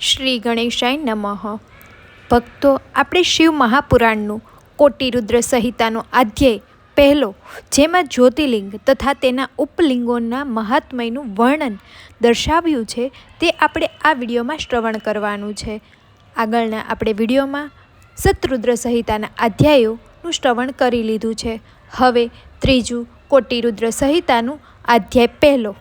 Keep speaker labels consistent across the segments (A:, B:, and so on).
A: શ્રી ગણેશાય નમઃ. ભક્તો, આપણે શિવ મહાપુરાણનું કોટિરુદ્ર સંહિતાનો અધ્યાય પહેલો, જેમાં જ્યોતિર્લિંગ તથા તેના ઉપલિંગોના મહાત્મયનું વર્ણન દર્શાવ્યું છે, તે આપણે આ વિડીયોમાં શ્રવણ કરવાનું છે. આગળના આપણે વિડીયોમાં શતરુદ્ર સંહિતાના અધ્યાયોનું શ્રવણ કરી લીધું છે. હવે ત્રીજું કોટિરુદ્ર સંહિતાનું અધ્યાય પહેલો.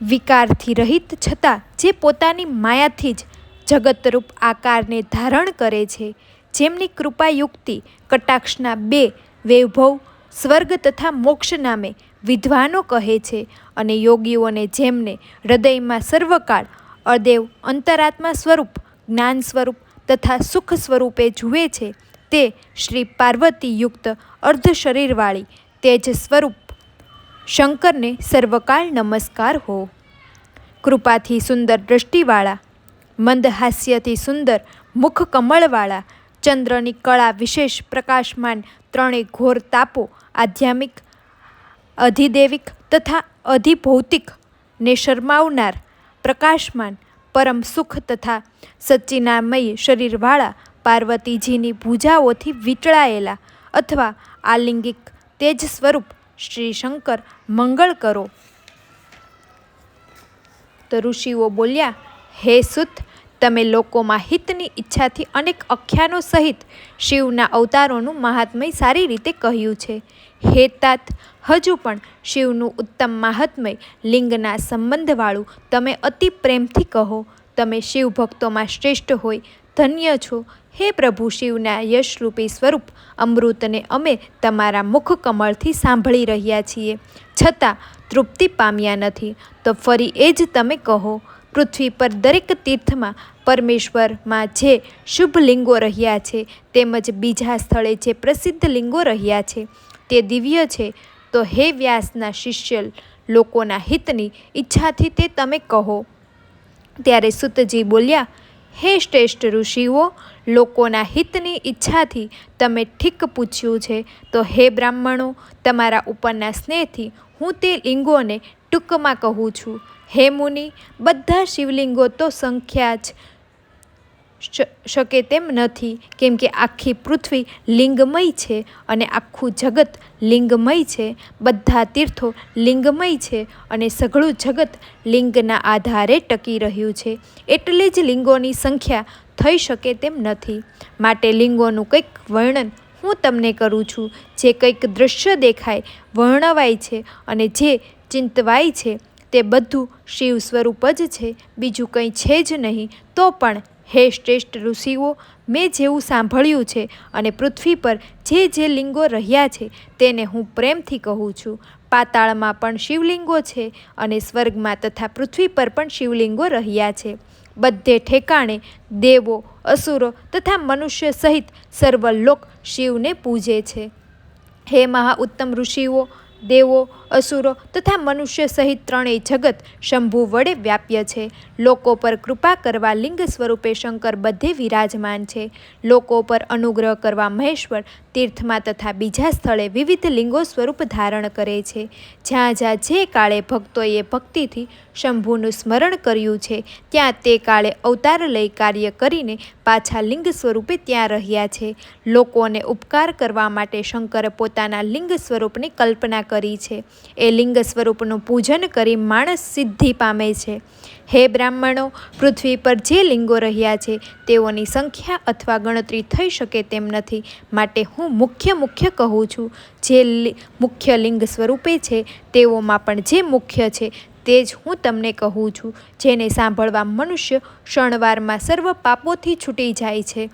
A: વિકારથી રહિત છતાં જે પોતાની માયાથી જ જગતરૂપ આકારને ધારણ કરે છે, જેમની કૃપાયુક્તિ કટાક્ષના બે વૈભવ, સ્વર્ગ તથા મોક્ષ નામે વિદ્વાનો કહે છે અને યોગીઓને જેમને હૃદયમાં સર્વકાળ, અદેવ અંતરાત્મા સ્વરૂપ, જ્ઞાન સ્વરૂપ તથા સુખ સ્વરૂપે જુએ છે, તે શ્રી પાર્વતીયુક્ત અર્ધ શરીરવાળી તેજ સ્વરૂપ શંકરને સર્વકાળ નમસ્કાર હો. કૃપાથી સુંદર દૃષ્ટિવાળા, મંદ હાસ્યથી સુંદર, મુખ કમળવાળા, ચંદ્રની કળા વિશેષ પ્રકાશમાન ત્રણેય ઘોર તાપો આધ્યાત્મિક અધિદેવિક તથા અધિભૌતિક ને શરમાવનાર, પ્રકાશમાન, પરમ સુખ તથા સચ્ચિનામય શરીરવાળા પાર્વતીજીની ભૂજાઓથી વીંટળાયેલા અથવા આલિંગિક તેજ સ્વરૂપ શ્રી શંકર મંગળ કરો. તો ઋષિઓ બોલ્યા, હે સુત, તમે લોકોમાં હિતની ઈચ્છાથી અનેક અખ્યાનો સહિત શિવના અવતારોનું મહાત્મય સારી રીતે કહ્યું છે. હે તાત, હજુ પણ શિવનું ઉત્તમ મહાત્મય લિંગના સંબંધવાળું તમે અતિ પ્રેમથી કહો. તમે શિવ ભક્તોમાં શ્રેષ્ઠ હોય ધન્ય છો. હે પ્રભુ, શિવના યશરૂપી સ્વરૂપ, અમૃતને અમે તમારા મુખ કમળથી સાંભળી રહ્યા છીએ. છતાં તૃપ્તિ પામ્યા નથી. તો ફરી એ જ તમે કહો, પૃથ્વી પર દરેક તીર્થમાં પરમેશ્વરમાં જે શુભ લિંગો રહ્યા છે, તેમજ બીજા સ્થળે જે પ્રસિદ્ધ લિંગો રહ્યા છે, તે દિવ્ય છે. તો હે વ્યાસના શિષ્ય, લોકોના હિતની ઈચ્છાથી તે તમે કહો. ત્યારે સુતજી બોલ્યા હે શ્રેષ્ઠ ઋષિઓ, લોકોના હિતની ઈચ્છાથી તમે ઠીક પૂછ્યું છે. તો હે બ્રાહ્મણો, તમારા ઉપરના સ્નેહથી હું તે લિંગોને ટૂંકમાં કહું છું. હે મુનિ, બધા શિવલિંગો તો સંખ્યા જ શકે તેમ નથી, કેમ કે આખી પૃથ્વી લિંગમય છે અને આખું જગત લિંગમય છે. બધા તીર્થો લિંગમય છે અને સઘળું જગત લિંગના આધારે ટકી રહ્યું છે. એટલે જ લિંગોની સંખ્યા થઈ શકે તેમ નથી. માટે લિંગોનું કંઈક વર્ણન હું તમને કરું છું. જે કંઈક દૃશ્ય દેખાય, વર્ણવાય છે અને જે ચિંતવાય છે તે બધું શિવ સ્વરૂપ જ છે. બીજું કંઈ છે જ નહીં, તો પણ હે શ્રેષ્ઠ ઋષિઓ, મેં જેવું સાંભળ્યું છે અને પૃથ્વી પર જે જે લિંગો રહ્યા છે તેને હું પ્રેમથી કહું છું. પાતાળમાં પણ શિવલિંગો છે અને સ્વર્ગમાં તથા પૃથ્વી પર પણ શિવલિંગો રહ્યા છે. બધે ઠેકાણે દેવો, અસુરો તથા મનુષ્ય સહિત સર્વ લોક શિવને પૂજે છે. હે મહા ઉત્તમ ઋષિઓ, દેવો અસુરો તથા મનુષ્ય સહિત ત્રણેય જગત શંભુ વડે વ્યાપ્ય છે. લોકો પર કૃપા કરવા લિંગ સ્વરૂપે શંકર બધે વિરાજમાન છે. લોકો પર અનુગ્રહ કરવા મહેશ્વર તીર્થમાં તથા બીજા સ્થળે વિવિધ લિંગો સ્વરૂપ ધારણ કરે છે. જ્યાં જ્યાં જે કાળે ભક્તોએ ભક્તિથી શંભુનું સ્મરણ કર્યું છે, ત્યાં તે કાળે અવતાર લઈ કાર્ય કરીને પાછા લિંગ સ્વરૂપે ત્યાં રહ્યા છે. લોકોને ઉપકાર કરવા માટે શંકરે પોતાના લિંગ સ્વરૂપની કલ્પના કરી છે. એ લિંગ સ્વરૂપનું પૂજન કરી માણસ સિદ્ધિ પામે છે. હે બ્રાહ્મણો, પૃથ્વી પર જે લિંગો રહ્યા છે, તેઓની સંખ્યા અથવા ગણતરી થઈ શકે તેમ નથી. માટે હું મુખ્ય મુખ્ય કહું છું, જે મુખ્ય લિંગ સ્વરૂપે છે, તેઓમાં પણ જે મુખ્ય છે, તે જ હું તમને કહું છું. જેને સાંભળવા મનુષ્ય ક્ષણવારમાં સર્વ પાપોથી છૂટી જાય છે.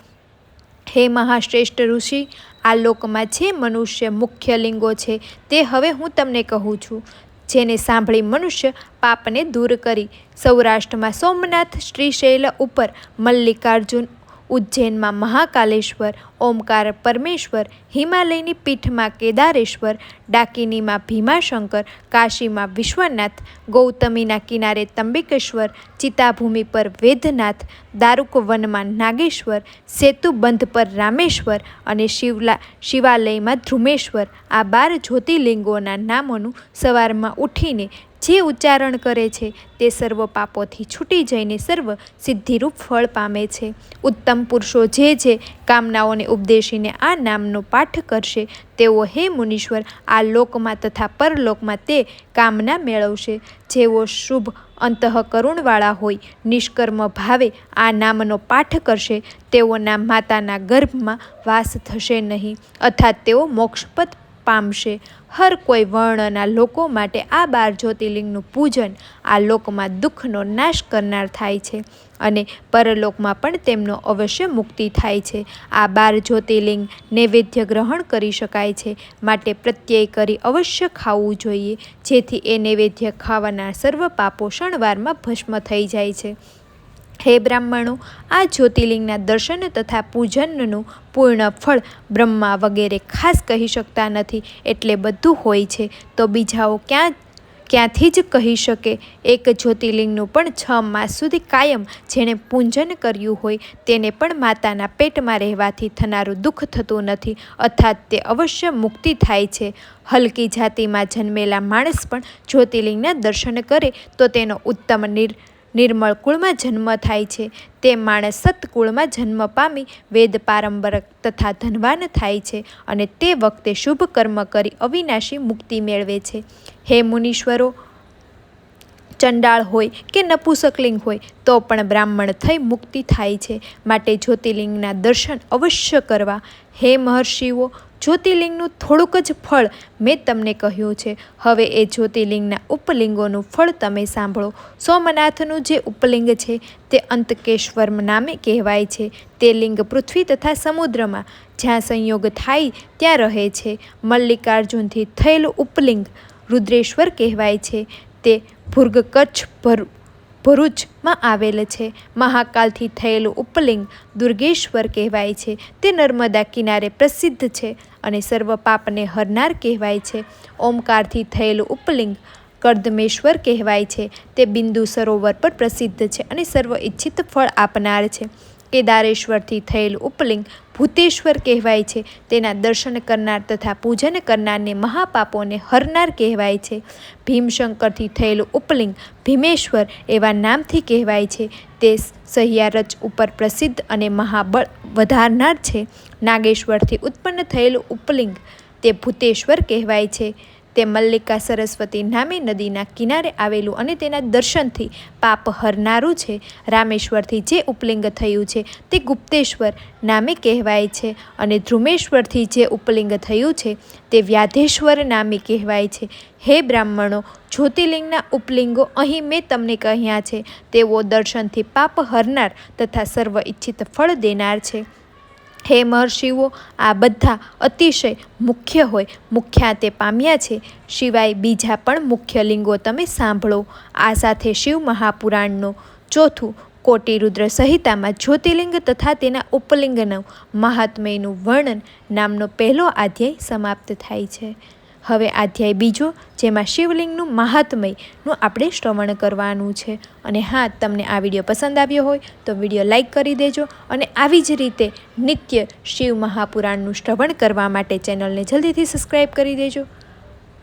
A: હે મહાશ્રેષ્ઠ ઋષિ, આ લોકમાં જે મનુષ્ય મુખ્ય લિંગો છે તે હવે હું તમને કહું છું. જેને સાંભળી મનુષ્ય પાપને દૂર કરી. સૌરાષ્ટ્રમાં સોમનાથ શ્રીશૈલ ઉપર મલ્લિકાર્જુન, ઉજ્જૈનમાં મહાકાલેશ્વર ઓમકાર પરમેશ્વર, હિમાલયની પીઠમાં કેદારેશ્વર, ડાકિનીમાં ભીમાશંકર, કાશીમાં વિશ્વનાથ, ગૌતમીના કિનારે તંબિકેશ્વર, ચિતાભૂમિ પર વેદનાથ, દારૂકવનમાં નાગેશ્વર, સેતુબંધ પર રામેશ્વર અને શિવલા, શિવાલયમાં ધ્રુમેશ્વર આ બાર જ્યોતિર્લિંગોના નામોનું સવારમાં ઉઠીને જે ઉચ્ચારણ કરે છે તે સર્વ પાપોથી છૂટી જઈને સર્વ સિદ્ધિરૂપ ફળ પામે છે. ઉત્તમ પુરુષો જે જે કામનાઓને ઉપદેશીને આ નામનો પાઠ કરશે. તેઓ હે મુનીશ્વર, આ લોકમાં તથા પરલોકમાં તે કામના મેળવશે. જેઓ શુભ અંતઃકરુણવાળા હોય, નિષ્કર્મ ભાવે આ નામનો પાઠ કરશે. તેઓના માતાના ગર્ભમાં વાસ થશે નહીં. અર્થાત તેઓ મોક્ષપદ પામશે. હર કોઈ વર્ણના લોકો માટે આ બાર જ્યોતિર્લિંગનું પૂજન આ લોકમાં દુઃખનો નાશ કરનાર થાય છે અને પરલોકમાં પણ તેમનો અવશ્ય મુક્તિ થાય છે. આ બાર જ્યોતિર્લિંગ નૈવેદ્ય ગ્રહણ કરી શકાય છે. માટે પ્રત્યય કરી અવશ્ય ખાવું જોઈએ. જેથી એ નૈવેદ્ય ખાવાના સર્વ પાપો ક્ષણવારમાં ભસ્મ થઈ જાય છે. હે બ્રાહ્મણો, આ જ્યોતિર્લિંગના દર્શન તથા પૂજનનું પૂર્ણ ફળ બ્રહ્મા વગેરે ખાસ કહી શકતા નથી. એટલે બધું હોય છે. તો બીજાઓ ક્યાં, ક્યાંથી જ કહી શકે? એક જ્યોતિર્લિંગનું પણ છ માસ સુધી કાયમ જેણે પૂજન કર્યું હોય, તેને પણ માતાના પેટમાં રહેવાથી થનારું દુઃખ થતું નથી. અર્થાત તે અવશ્ય મુક્તિ થાય છે. હલકી જાતિમાં જન્મેલા માણસ પણ જ્યોતિર્લિંગના દર્શન કરે તો તેનો ઉત્તમ નિર નિર્મળ કુળમાં જન્મ થાય છે. તે માણસ સત્કુળમાં જન્મ પામી વેદ પારંપરક તથા ધનવાન થાય છે અને તે વખતે શુભ કર્મ કરી અવિનાશી મુક્તિ મેળવે છે. હે મુનીશ્વરો, ચંડાળ હોય કે નપુસકલિંગ હોય, તો પણ બ્રાહ્મણ થઈ મુક્તિ થાય છે. માટે જ્યોતિર્લિંગના દર્શન અવશ્ય કરવા. હે મહર્ષિઓ જ્યોતિર્લિંગનું થોડુંક જ ફળ મેં તમને કહ્યું છે. હવે એ જ્યોતિર્લિંગના ઉપલિંગોનું ફળ તમે સાંભળો. સોમનાથનું જે ઉપલિંગ છે તે અંતકેશ્વર નામે કહેવાય છે. તે લિંગ પૃથ્વી તથા સમુદ્રમાં જ્યાં સંયોગ થાય ત્યાં રહે છે. મલ્લિકાર્જુનથી થયેલું ઉપલિંગ રુદ્રેશ્વર કહેવાય છે. તે ભૂર્ગ કચ્છ ભર ભરૂચમાં આવેલ છે. મહાકાલથી થયેલું ઉપલિંગ દુર્ગેશ્વર કહેવાય છે. તે નર્મદા કિનારે પ્રસિદ્ધ છે અને સર્વ પાપને હરનાર કહેવાય છે. ઓમકારથી થયેલું ઉપલિંગ કર્દમેશ્વર કહેવાય છે. તે બિંદુ સરોવર પર પ્રસિદ્ધ છે અને સર્વ ઈચ્છિત ફળ આપનાર છે. કેદારેશ્વરથી થયેલું ઉપલિંગ ભૂતેશ્વર કહેવાય છે. તેના દર્શન કરનાર તથા પૂજન કરનારને મહાપાપોને હરનાર કહેવાય છે. ભીમશંકરથી થયેલું ઉપલિંગ ભીમેશ્વર એવા નામથી કહેવાય છે. તે સહિયારચ ઉપર પ્રસિદ્ધ અને મહાબળ વધારનાર છે. નાગેશ્વરથી ઉત્પન્ન થયેલું ઉપલિંગ તે ભૂતેશ્વર કહેવાય છે. તે મલ્લિકા સરસ્વતી નામે નદીના કિનારે આવેલું અને તેના દર્શનથી પાપ હરનારું છે. રામેશ્વરથી જે ઉપલિંગ થયું છે તે ગુપ્તેશ્વર નામે કહેવાય છે અને ધ્રુમેશ્વરથી જે ઉપલિંગ થયું છે તે વ્યાધેશ્વર નામે કહેવાય છે. હે બ્રાહ્મણો, જ્યોતિર્લિંગના ઉપલિંગો અહીં મેં તમને કહ્યા છે. તેઓ દર્શનથી પાપ હરનાર તથા સર્વ ઇચ્છિત ફળ દેનાર છે. હે મહર્ષિઓ આ બધા અતિશય મુખ્ય હોય. મુખ્યાતે પામ્યા છે. સિવાય બીજા પણ મુખ્ય લિંગો તમે સાંભળો. આ સાથે શિવ મહાપુરાણનો ચોથું કોટિરુદ્ર સંહિતામાં જ્યોતિર્લિંગ તથા તેના ઉપલિંગનું મહાત્મયનું વર્ણન નામનો પહેલો અધ્યાય સમાપ્ત થાય છે. હવે અધ્યાય બીજો, જેમાં શિવલિંગનું મહાત્મયનું આપણે શ્રવણ કરવાનું છે. અને હા, તમને આ વીડિયો પસંદ આવ્યો હોય, તો વીડિયો લાઇક કરી દેજો અને આવી જ રીતે નિત્ય શિવ મહાપુરાણનું શ્રવણ કરવા માટે ચેનલને જલ્દીથી સબસ્ક્રાઈબ કરી દેજો.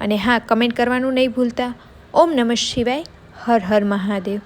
A: અને હા, કમેન્ટ કરવાનું નહીં ભૂલતા. ઓમ નમઃ શિવાય. હર હર મહાદેવ.